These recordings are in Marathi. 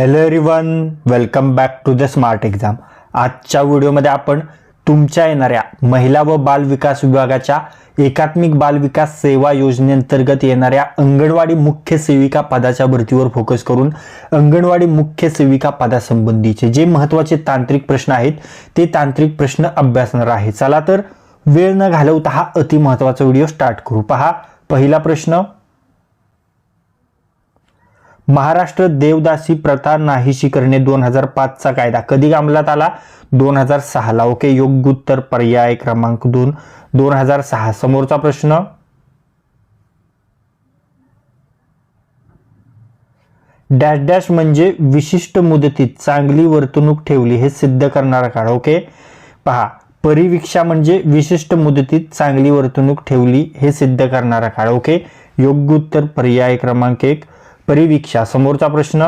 Hello everyone welcome back to the smart exam आजच्या व्हिडिओमध्ये आपण तुमच्या येणाऱ्या महिला व बाल विकास विभागाच्या एकात्मिक बाल विकास सेवा योजनेअंतर्गत येणाऱ्या अंगणवाडी मुख्य सेविका पदाच्या भरतीवर फोकस करून अंगणवाडी मुख्य सेविका पदासंबंधीचे जे महत्त्वाचे तांत्रिक प्रश्न आहेत ते तांत्रिक प्रश्न अभ्यासणार आहे. चला तर वेळ न घालवता हा अति महत्त्वाचा व्हिडिओ स्टार्ट करू. पहा पहिला प्रश्न महाराष्ट्र देवदासी प्रथा नाहीशी करणे दोन हजार पाचचा कायदा. कधी अंमलात आला? दोन हजार सहाला. ओके योग्य उत्तर पर्याय क्रमांक दोन. दोन हजार सहा. समोरचा प्रश्न? डॅश डॅश म्हणजे विशिष्ट मुदतीत चांगली वर्तणूक ठेवली हे सिद्ध करणारा काळ. ओके पहा. परिवीक्षा म्हणजे विशिष्ट मुदतीत चांगली वर्तणूक ठेवली हे सिद्ध करणारा काळ. ओके योग्य उत्तर पर्याय क्रमांक एक. परिवीक्षा समोरचा प्रश्न.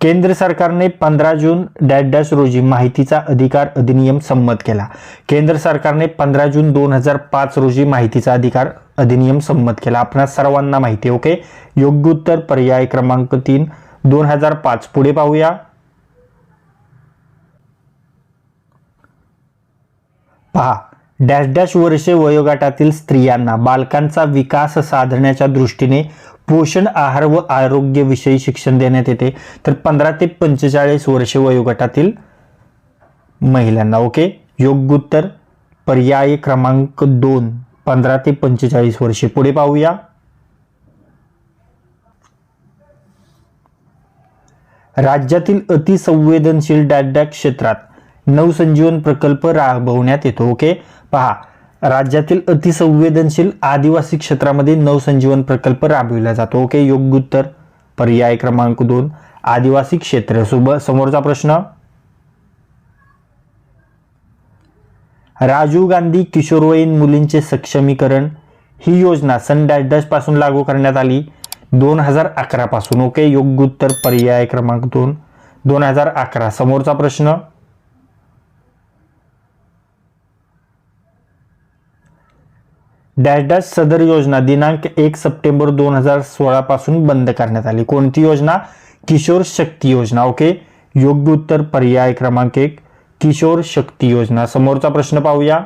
केंद्र सरकारने पंधरा जून डॅश डॅश रोजी माहितीचा अधिकार अधिनियम संमत केला. केंद्र सरकारने पंधरा जून दोन हजार पाच रोजी माहितीचा अधिकार अधिनियम संमत केला. आपणा सर्वांना माहिती ओके? योग्य उत्तर पर्याय क्रमांक तीन दोन हजार पाच. पुढे पाहूया. पहा. डॅश डॅश वर्षे वयोगटातील स्त्रियांना बालकांचा विकास साधण्याच्या दृष्टीने पोषण आहार व आरोग्यविषयी शिक्षण देण्यात येते. तर पंधरा ते पंचेचाळीस वर्षे वयोगटातील महिलांना ओके? योग्य उत्तर पर्याय क्रमांक दोन पंधरा ते पंचेचाळीस वर्षे. पुढे पाहूया. राज्यातील अतिसंवेदनशील डॅश क्षेत्रात नवसंजीवन प्रकल्प राबवण्यात येतो ओके? पहा राज्यातील अतिसंवेदनशील आदिवासी क्षेत्रामध्ये नवसंजीवन प्रकल्प राबविला जातो. ओके योग्य उत्तर? पर्याय क्रमांक दोन आदिवासी क्षेत्र. समोरचा प्रश्न. राजीव गांधी किशोरवयीन मुलींचे सक्षमीकरण ही योजना सन डॅश डॅशपासून लागू करण्यात आली. दोन हजार अकरा पासून. ओके योग्य उत्तर पर्याय क्रमांक दोन. दोन हजार अकरा समोरचा प्रश्न. डॅश डॅश सदर योजना दिनांक एक सप्टेंबर दोन हजार सोळा पासून बंद करण्यात आली. कोणती योजना? किशोर शक्ती योजना. ओके? योग्य उत्तर पर्याय क्रमांक एक. किशोर शक्ती योजना. समोरचा प्रश्न पाहूया.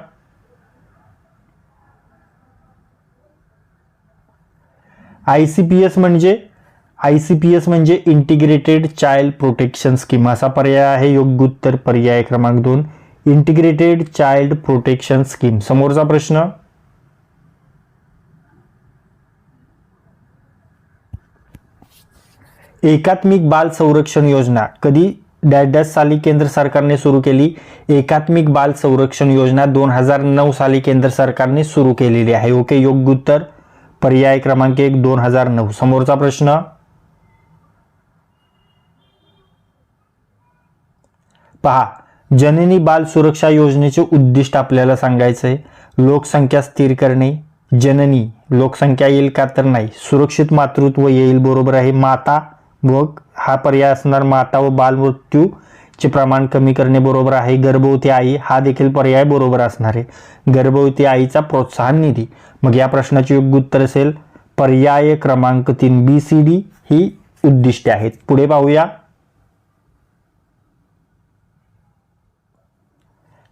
आय सी पी एस म्हणजे? आय सी पी एस म्हणजे इंटिग्रेटेड चाइल्ड प्रोटेक्शन स्कीम. असा पर्याय आहे. योग्य उत्तर पर्याय क्रमांक दोन. Integrated child protection scheme. समोरचा प्रश्न. एकात्मिक बाल संरक्षण योजना. कधी डॅश डॅश साली केंद्र सरकारने सुरू केली? एकात्मिक बाल संरक्षण योजना दोन हजार नऊ साली केंद्र सरकारने सुरू केलेली आहे. ओके योग्य उत्तर? पर्याय क्रमांक एक दोन हजार नऊ. समोरचा प्रश्न? पहा जननी बाल सुरक्षा योजनेचे उद्दिष्ट आपल्याला सांगायचंय. लोकसंख्या स्थिर करणे. जननी लोकसंख्या येईल का तर नाही. सुरक्षित मातृत्व येईल बरोबर आहे. माता मग हा पर्याय असणार माता व बालमृत्यूचे प्रमाण कमी करणे बरोबर आहे. गर्भवती आई हा देखील पर्याय बरोबर असणार आहे. गर्भवती आईचा प्रोत्साहन निधी. मग या प्रश्नाचे योग्य उत्तर असेल पर्याय क्रमांक तीन बी सी डी ही उद्दिष्टे आहेत. पुढे पाहूया.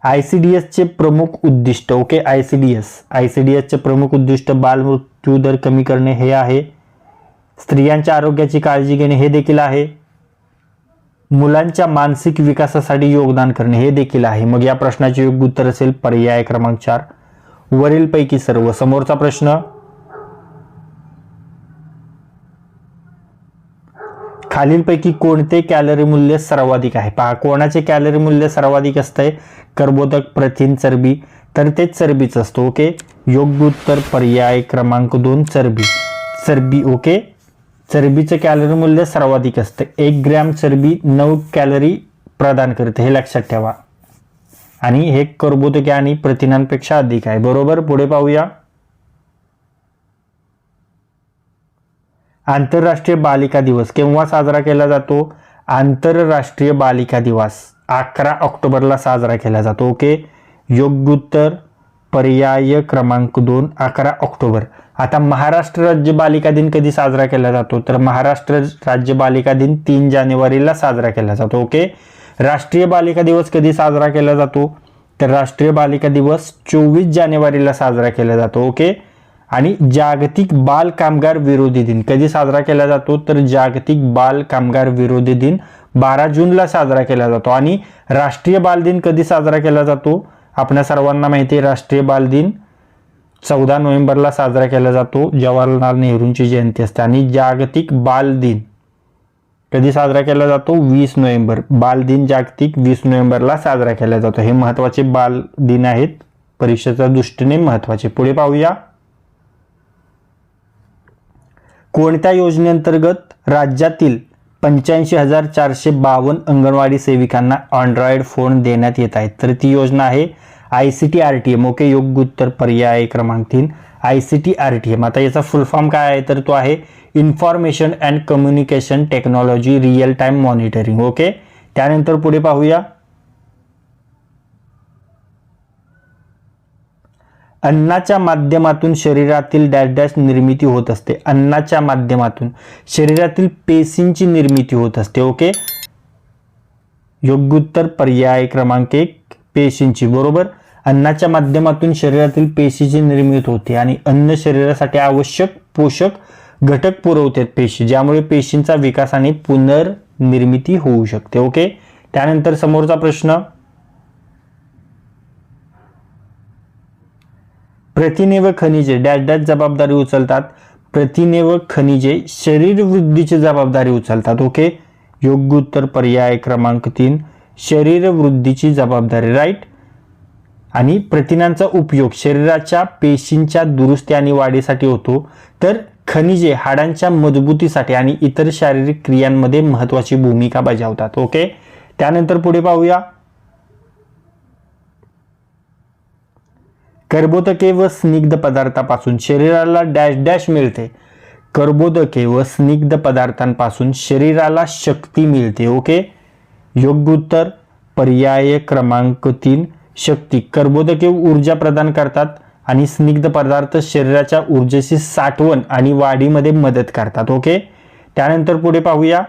आय सी डी एसचे प्रमुख उद्दिष्ट. Okay I C D S I C D एसचे प्रमुख उद्दिष्ट बालमृत्यू दर कमी करणे हे आहे. स्त्रियांच्या आरोग्याची काळजी घेणे हे देखील आहे. मुलांच्या मानसिक विकासासाठी योगदान करणे हे देखील आहे. मग या प्रश्नाचे योग्य उत्तर असेल पर्याय क्रमांक चार. वरीलपैकी सर्व. समोरचा प्रश्न. खालीलपैकी कोणते कॅलरी मूल्य सर्वाधिक आहे? पहा कोणाचे कॅलरी मूल्य सर्वाधिक असतंय? कर्बोदक प्रथिन चरबी. तर ते चरबीच असतो ओके? योग्य उत्तर पर्याय क्रमांक दोन चरबी. चरबी ओके? चरबीचं कॅलरी मूल्य सर्वाधिक असतं. एक ग्रॅम चरबी नऊ कॅलरी प्रदान करते. हे लक्षात ठेवा. आणि हे कर्बोदके आणि प्रथिनांपेक्षा अधिक आहे. बरोबर? पुढे पाहूया. आंतरराष्ट्रीय बालिका दिवस केव्हा साजरा केला जातो? आंतरराष्ट्रीय बालिका दिवस अकरा ऑक्टोबरला साजरा केला जातो. ओके? योग्य उत्तर पर्याय क्रमांक दोन अकरा ऑक्टोबर. आता महाराष्ट्र राज्य बालिका दिन कधी साजरा केला जातो? तर महाराष्ट्र राज्य बालिका दिन तीन जानेवारीला साजरा केला जातो ओके? राष्ट्रीय बालिका दिवस कधी साजरा केला जातो? तर राष्ट्रीय बालिका दिवस चोवीस जानेवारीला साजरा केला जातो ओके? आणि जागतिक बाल कामगार विरोधी दिन कधी साजरा केला जातो? तर जागतिक बाल कामगार विरोधी दिन बारा जूनला साजरा केला जातो. आणि राष्ट्रीय बाल दिन कधी साजरा केला जातो? आपल्या सर्वांना माहिती आहे राष्ट्रीय बाल दिन चौदा नोव्हेंबरला साजरा केला जातो. जवाहरलाल नेहरूंची जयंती असते आणि जागतिक बाल दिन कधी साजरा केला जातो? वीस नोव्हेंबर. बाल दिन जागतिक वीस नोव्हेंबरला साजरा केला जातो. हे महत्त्वाचे बाल दिन आहेत. परीक्षेच्या दृष्टीने महत्त्वाचे पुढे पाहूया. कोणत्या योजनेअंतर्गत राज्यातील पंच्याऐंशी हजार चारशे बावन्न अंगणवाडी सेविकांना अँड्रॉइड फोन देण्यात येत आहेत. तर ती योजना आहे I C T R T M okay योग्य उत्तर पर्याय क्रमांक तीन. I C T R T M आता याचा फुल फॉर्म काय आहे? तर तो आहे information and communication technology real time monitoring okay त्यानंतर पुढे पाहूया. अन्नाच्या माध्यमातून शरीरातील डॅश डॅश निर्मिती होत असते. अन्नाच्या माध्यमातून शरीरातील पेशींची निर्मिती होत असते ओके? योग्य उत्तर पर्याय क्रमांक एक पेशींची बरोबर? अन्नाच्या माध्यमातून शरीरातील पेशीची निर्मिती होते आणि अन्न शरीरासाठी आवश्यक पोषक घटक पुरवतात पेशी ज्यामुळे पेशींचा विकास आणि पुनर्निर्मिती होऊ शकते ओके? त्यानंतर समोरचा प्रश्न प्रथिने व खनिजे डॅश डॅश जबाबदारी उचलतात. प्रथिने व खनिजे शरीर वृद्धीची जबाबदारी उचलतात ओके योग्य उत्तर पर्याय क्रमांक तीन शरीर वृद्धीची जबाबदारी राईट आणि प्रथिनांचा उपयोग शरीराच्या पेशींच्या दुरुस्ती आणि वाढीसाठी होतो. तर खनिजे हाडांच्या मजबूतीसाठी आणि इतर शारीरिक क्रियांमध्ये महत्वाची भूमिका बजावतात ओके त्यानंतर पुढे पाहूया. कर्बोदके व स्निग्ध पदार्थापासून शरीराला डॅश डॅश मिळते. कर्बोदके व स्निग्ध पदार्थांपासून शरीराला शक्ती मिळते ओके? योग्य उत्तर पर्याय क्रमांक तीन शक्ती. कर्बोदके ऊर्जा प्रदान करतात आणि स्निग्ध पदार्थ शरीराच्या ऊर्जेची साठवण आणि वाढीमध्ये मदत करतात ओके? त्यानंतर पुढे पाहूया.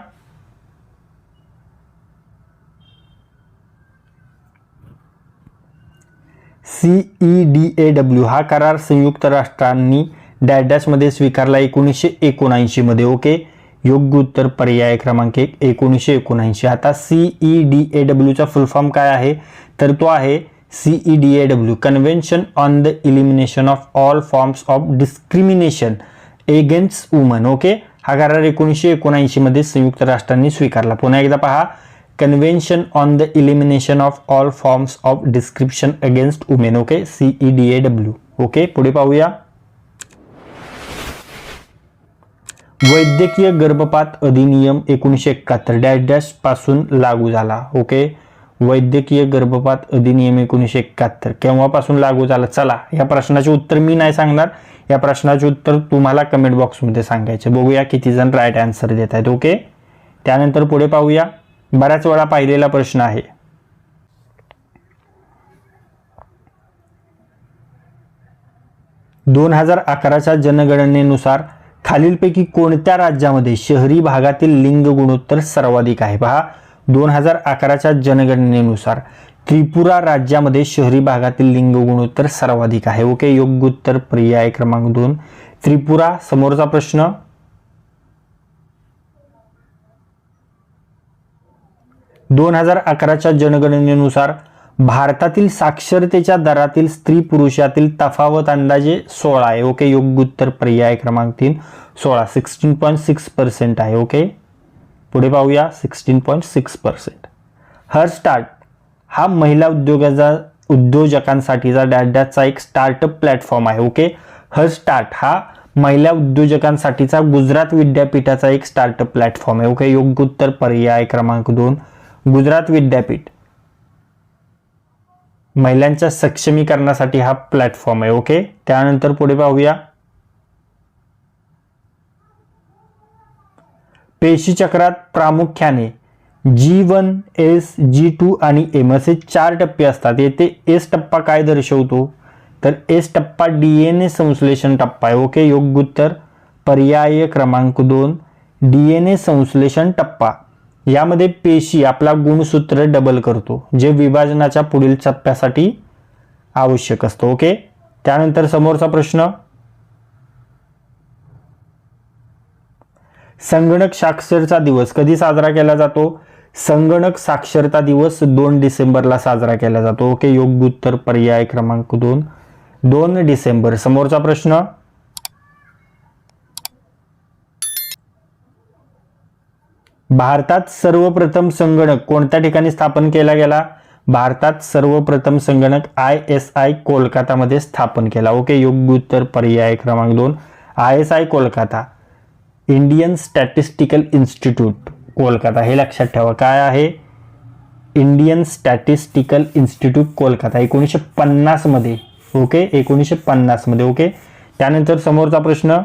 सीई डी ए डब्ल्यू हा करार संयुक्त राष्ट्रांनी डॅडॅशमध्ये स्वीकारला एकोणीसशे एकोणऐंशीमध्ये ओके? योग्य उत्तर पर्याय क्रमांक एक एकोणीसशे एकोणऐंशी. आता सीई डी ए डब्ल्यूचा फुल फॉर्म काय आहे? तर तो आहे C E D A W convention on the elimination of all forms of discrimination against women okay? हा करार एकोणीसशे एकोणऐंशीमध्ये संयुक्त राष्ट्रांनी स्वीकारला. पुन्हा एकदा पहा. Convention on the elimination of all forms of description against women okay C E D A W okay पुढे पाहूया. वैद्यकीय गर्भपात अधिनियम एकोणीसशे एकाहत्तर डॅश डॅशपासून लागू झाला ओके वैद्यकीय गर्भपात अधिनियम एकोणीसशे एकाहत्तर केव्हापासून लागू झाला? चला या प्रश्नाचे उत्तर मी नाही सांगणार. या प्रश्नाचे उत्तर तुम्हाला कमेंट बॉक्समध्ये सांगायचे. बघूया किती जण राईट आन्सर देत आहेत ओके त्यानंतर पुढे पाहूया. बऱ्याच वेळा पाहिलेला प्रश्न आहे. दोन हजार अकराच्या जनगणनेनुसार खालीलपैकी कोणत्या राज्यामध्ये शहरी भागातील लिंग गुणोत्तर सर्वाधिक आहे? पहा दोन हजार अकराच्या जनगणनेनुसार त्रिपुरा राज्यामध्ये शहरी भागातील लिंग गुणोत्तर सर्वाधिक आहे. ओके योग्य उत्तर पर्याय क्रमांक दोन. त्रिपुरा समोरचा प्रश्न. दोन हजार अकराच्या जनगणनेनुसार भारतातील साक्षरतेच्या दरातील स्त्री पुरुषातील तफावत अंदाजे सोळा आहे ओके? योग्य उत्तर पर्याय क्रमांक तीन सोळा. सिक्स्टीन पॉईंट सिक्स पर्सेंट आहे ओके? पुढे पाहूया sixteen point six percent her start हा महिला उद्योगाचा उद्योजकांसाठीचा डॅश डॅशचा एक स्टार्टअप प्लॅटफॉर्म आहे ओके? हर स्टार्ट हा महिला उद्योजकांसाठीचा गुजरात विद्यापीठाचा एक स्टार्टअप प्लॅटफॉर्म आहे ओके? योग्य उत्तर पर्याय क्रमांक दोन गुजरात विद्यापीठ. महिलांच्या सक्षमीकरणासाठी हा प्लॅटफॉर्म आहे ओके त्यानंतर पुढे पाहूया. पेशीचक्रात प्रामुख्याने G one S G two आणि एम असे चार टप्पे असतात. येथे एस टप्पा काय दर्शवतो? तर एस टप्पा डी एन ए संश्लेषण टप्पा आहे ओके योग्य उत्तर पर्याय क्रमांक दोन डी एन ए संश्लेषण टप्पा. यामध्ये पेशी आपला गुणसूत्र डबल करतो जे विभाजनाच्या पुढील टप्प्यासाठी आवश्यक असतो. ओके त्यानंतर समोरचा प्रश्न. संगणक साक्षरता दिवस कधी साजरा केला जातो? संगणक साक्षरता दिवस दोन डिसेंबरला साजरा केला जातो. ओके योग्य उत्तर पर्याय क्रमांक दोन. दोन डिसेंबर. समोरचा प्रश्न. भारतात सर्वप्रथम संगणक कोणत्या ठिकाणी स्थापन केला गेला? भारतात सर्वप्रथम संगणक आय एस आय कोलकातामध्ये स्थापन केला. ओके योग्य उत्तर पर्याय क्रमांक दोन. I S I Kolkata. Indian statistical institute Kolkata. हे लक्षात ठेवा. काय आहे? Indian statistical institute Kolkata. एकोणीसशे पन्नासमध्ये ओके एकोणीसशे पन्नासमध्ये ओके त्यानंतर समोरचा प्रश्न.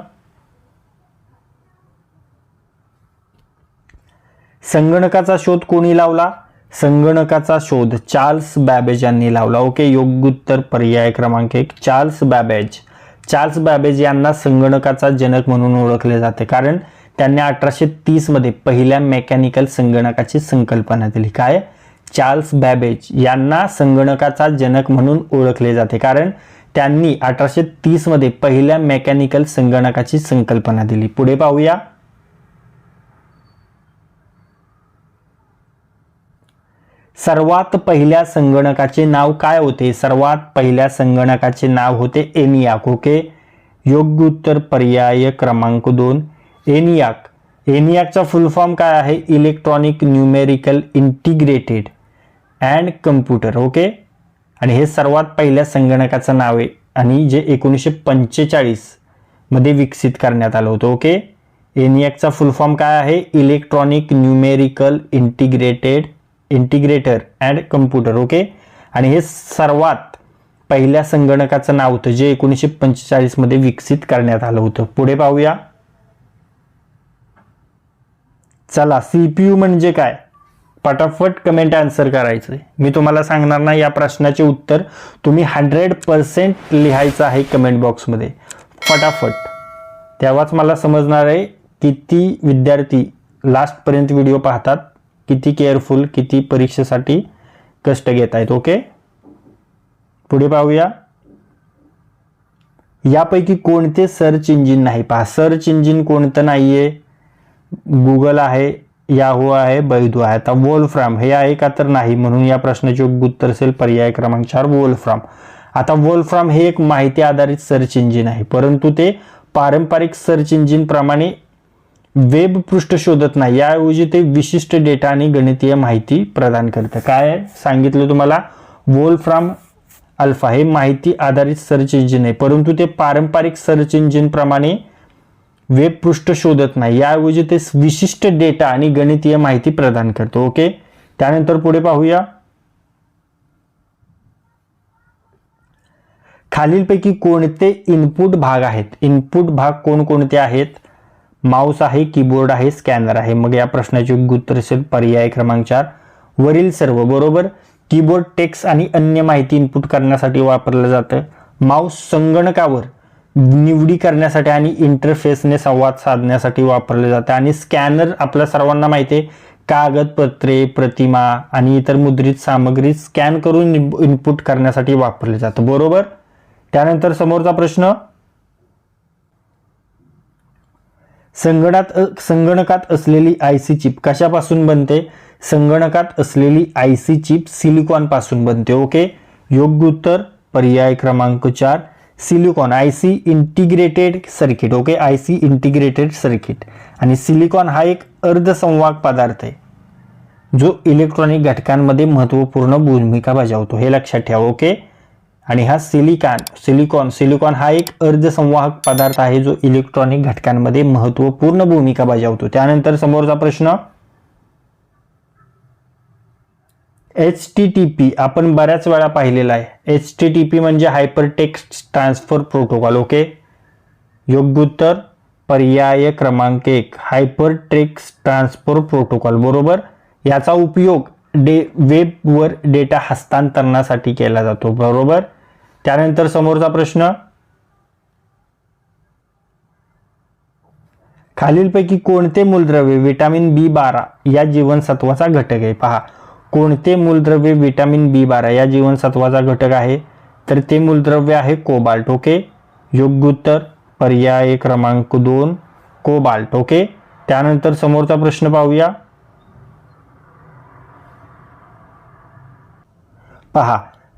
संगणकाचा शोध कोणी लावला? संगणकाचा शोध चार्ल्स बॅबेज यांनी लावला. ओके योग्य उत्तर पर्याय क्रमांक एक चार्ल्स बॅबेज. चार्ल्स बॅबेज यांना संगणकाचा जनक म्हणून ओळखले जाते कारण त्यांनी अठराशे तीसमध्ये पहिल्या मेकॅनिकल संगणकाची संकल्पना दिली. काय? चार्ल्स बॅबेज यांना संगणकाचा जनक म्हणून ओळखले जाते कारण त्यांनी अठराशे तीसमध्ये पहिल्या मेकॅनिकल संगणकाची संकल्पना दिली. पुढे पाहूया. सर्वात पहिल्या संगणकाचे नाव काय होते? सर्वात पहिल्या संगणकाचे नाव होते एनियाक ओके? योग्य उत्तर पर्याय क्रमांक दोन एनियाक. एनियाकचा फुल फॉर्म काय आहे? Electronic numerical integrated and computer okay? आणि हे सर्वात पहिल्या संगणकाचं नाव आहे आणि जे एकोणीसशे पंचेचाळीसमध्ये विकसित करण्यात आलं होतं ओके? एनियाकचा फुल फॉर्म काय आहे? Electronic numerical integrated integrator and computer okay? आणि हे सर्वात पहिल्या संगणकाचं नाव होतं जे एकोणीसशे पंचेचाळीसमध्ये विकसित करण्यात आलं होतं. पुढे पाहूया. चला सीपीयू म्हणजे काय? पटाफट कमेंट आन्सर करायचं मी तुम्हाला सांगणार ना या प्रश्नाचे उत्तर. तुम्ही हंड्रेड पर्सेंट लिहायचं आहे कमेंट बॉक्समध्ये फटाफट तेव्हाच मला समजणार आहे किती विद्यार्थी लास्टपर्यंत व्हिडिओ पाहतात. किती केअरफुल किती परीक्षेसाठी कष्ट घेत आहेत ओके पुढे पाहूया. यापैकी कोणते सर्च इंजिन नाही? पहा सर्च इंजिन कोणतं नाहीये? गुगल आहे याहू आहे बैदू आहे. आता वोल्फ्राम हे आहे का तर नाही? म्हणून या प्रश्नाचे योग्य उत्तर असेल पर्याय क्रमांक चार वोल्फ्राम आता वोल्फ्राम हे एक माहिती आधारित सर्च इंजिन आहे. परंतु ते पारंपरिक सर्च इंजिन प्रमाणे वेब पृष्ठ शोधत नाही याऐवजी ते विशिष्ट डेटा आणि गणितीय माहिती प्रदान करतं. काय सांगितलं तुम्हाला वोल्फ्राम अल्फा हे माहिती आधारित सर्च इंजिन आहे. परंतु ते पारंपरिक सर्च इंजिन प्रमाणे वेब पृष्ठ शोधत नाही. याऐवजी ते विशिष्ट डेटा आणि गणितीय माहिती प्रदान करतो. ओके? त्यानंतर पुढे पाहूया. खालीलपैकी कोणते इनपुट भाग आहेत? इनपुट भाग कोणकोणते आहेत? माऊस आहे कीबोर्ड आहे स्कॅनर आहे. मग या प्रश्नाचे योग्य उत्तर असेल पर्याय क्रमांक चार. वरील सर्व बरोबर? कीबोर्ड टेक्स्ट आणि अन्य माहिती इनपुट करण्यासाठी वापरलं जातं. माऊस संगणकावर निवडी करण्यासाठी आणि इंटरफेसने संवाद साधण्यासाठी वापरले जाते. आणि स्कॅनर आपल्या सर्वांना माहिती आहे. कागदपत्रे प्रतिमा आणि इतर मुद्रित सामग्री स्कॅन करून इनपुट करण्यासाठी वापरले जातं. बरोबर? त्यानंतर समोरचा प्रश्न संगणात संगणकात असलेली आय सी चिप कशापासून बनते? संगणकात असलेली आय सी चिप सिलिकॉनपासून बनते ओके योग्य उत्तर पर्याय क्रमांक चार silicon I C integrated circuit okay I C integrated circuit आणि सिलिकॉन हा एक अर्धसंवाहक पदार्थ आहे जो इलेक्ट्रॉनिक घटकांमध्ये महत्त्वपूर्ण भूमिका बजावतो. हे लक्षात ठेवा ओके आणि हा सिलिकॉन सिलिकॉन सिलिकॉन हा एक अर्धसंवाहक पदार्थ आहे जो इलेक्ट्रॉनिक घटकांमध्ये महत्त्वपूर्ण भूमिका बजावतो. त्यानंतर समोरचा प्रश्न एच टी टी पी आपण बऱ्याच वेळा पाहिलेला आहे. एच टी टी पी म्हणजे hyper text transfer protocol okay योग्य उत्तर पर्याय क्रमांक एक हायपर टेक्स्ट ट्रान्सफर प्रोटोकॉल बरोबर? याचा उपयोग डे वेबवर डेटा हस्तांतरणासाठी केला जातो बरोबर? त्यानंतर समोरचा प्रश्न. खालीलपैकी कोणते मूलद्रव्य विटॅमिन बी बारा या जीवनसत्वाचा घटक आहे? पहा. कोणते मूलद्रव्य विटॅमिन बी बारा या जीवनसत्वाचा घटक आहे? तर ते मूलद्रव्य आहे कोबाल्ट ओके? योग्य उत्तर पर्याय क्रमांक दोन कोबाल्ट ओके? त्यानंतर समोरचा प्रश्न पाहूया. पहा.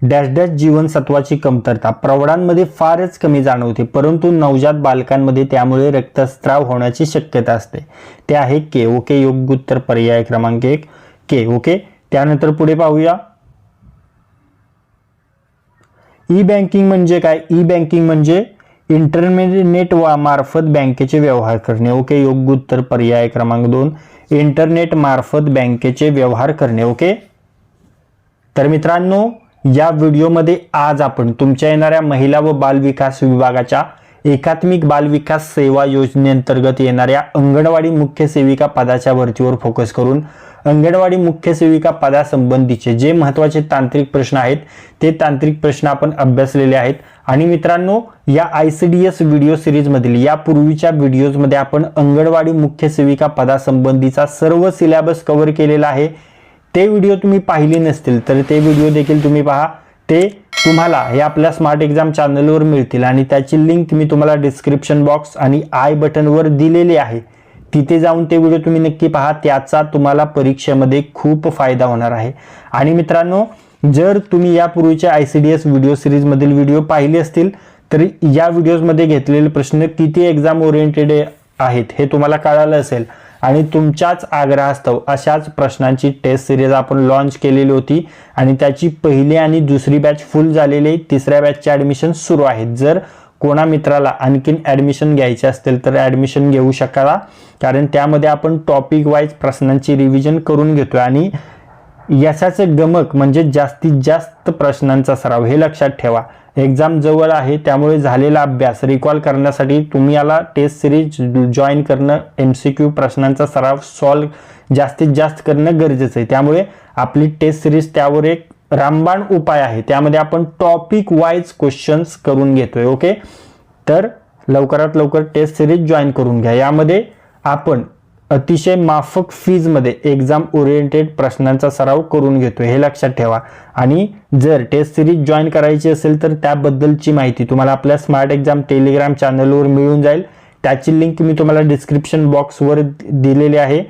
डॅश डॅश जीवनसत्वाची कमतरता प्रौढांमध्ये फारच कमी जाणवते परंतु नवजात बालकांमध्ये त्यामुळे रक्तस्त्राव होण्याची शक्यता असते. ते आहे के ओके योग्य उत्तर पर्याय क्रमांक एक. के ओके त्यानंतर पुढे पाहूया. ई बँकिंग म्हणजे काय? ई बँकिंग म्हणजे इंटरनेट वा मार्फत बँकेचे व्यवहार करणे. ओके योग्य उत्तर पर्याय क्रमांक दोन. इंटरनेट मार्फत बँकेचे व्यवहार करणे. ओके? तर मित्रांनो या व्हिडिओमध्ये आज आपण तुमच्या येणाऱ्या महिला व बालविकास विभागाच्या एकात्मिक बालविकास सेवा योजनेअंतर्गत येणाऱ्या अंगणवाडी मुख्य सेविका पदाच्या भरतीवर फोकस करून अंगणवाडी मुख्य सेविका पदासंबंधीचे जे महत्त्वाचे तांत्रिक प्रश्न आहेत ते तांत्रिक प्रश्न आपण अभ्यासलेले आहेत. आणि मित्रांनो या I C D S video सिरीजमधील या पूर्वीच्या व्हिडिओजमध्ये आपण अंगणवाडी मुख्य सेविका पदासंबंधीचा सर्व सिलेबस कव्हर केलेला आहे. ते व्हिडिओ तुम्ही पाहिले नसतील तर ते व्हिडिओ देखील तुम्ही पहा. ते तुम्हाला हे आपल्या स्मार्ट एक्झाम चॅनलवर मिळतील आणि त्याची लिंक मी तुम्हाला डिस्क्रिप्शन बॉक्स आणि आय बटनवर दिलेली आहे. तिथे जाऊन ते व्हिडिओ तुम्ही नक्की पहा त्याचा तुम्हाला परीक्षेमध्ये खूप फायदा होणार आहे. आणि मित्रांनो जर तुम्ही यापूर्वीच्या I C D S video सिरीजमधील video पाहिले असतील तर या व्हिडिओजमध्ये घेतलेले प्रश्न किती एक्झाम ओरिएंटेड आहेत हे तुम्हाला कळालं असेल. आणि तुमच्याच आग्रहास्तव अशाच प्रश्नांची टेस्ट सिरीज आपण लॉन्च केलेली होती. आणि त्याची पहिली आणि दुसरी बॅच फुल झालेली तिसऱ्या बॅचचे ॲडमिशन सुरू आहेत जर कोणा मित्राला आणखीन ॲडमिशन घ्यायचे असतील तर ॲडमिशन घेऊ शकाला. कारण त्यामध्ये आपण टॉपिक वाईज प्रश्नांची रिव्हिजन करून घेतोय. आणि यशाचे गमक म्हणजे जास्तीत जास्त प्रश्नांचा सराव हे लक्षात ठेवा. एक्झाम जवळ आहे त्यामुळे झालेला अभ्यास रिकॉल करण्यासाठी तुम्ही याला टेस्ट सिरीज जॉईन करणं एम सी क्यू प्रश्नांचा सराव सॉल्व जास्तीत जास्त करणं गरजेचं आहे. त्यामुळे आपली टेस्ट सिरीज त्यावर एक रामबाण उपाय आहे. त्यामध्ये आपण टॉपिक वाईज क्वेश्चन्स करून घेतोय ओके तर लवकरात लवकर टेस्ट सिरीज जॉईन करून घ्या. यामध्ये आपण अतिशय माफक फीजमध्ये एक्झाम ओरिएंटेड प्रश्नांचा सराव करून घेतोय हे लक्षात ठेवा. आणि जर टेस्ट सिरीज जॉईन करायची असेल तर त्याबद्दलची माहिती तुम्हाला आपल्या स्मार्ट एक्झाम टेलिग्राम चॅनलवर मिळून जाईल. त्याची लिंक मी तुम्हाला डिस्क्रिप्शन बॉक्सवर दिलेली आहे.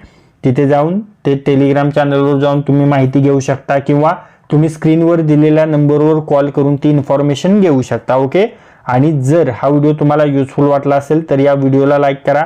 तिथे जाऊन ते टेलिग्राम चॅनलवर जाऊन तुम्ही माहिती घेऊ शकता किंवा तुम्ही स्क्रीनवर दिलेल्या नंबरवर कॉल करून ती इन्फॉर्मेशन घेऊ शकता ओके आणि जर हा व्हिडिओ तुम्हाला युजफुल वाटला असेल तर या व्हिडिओला लाईक करा.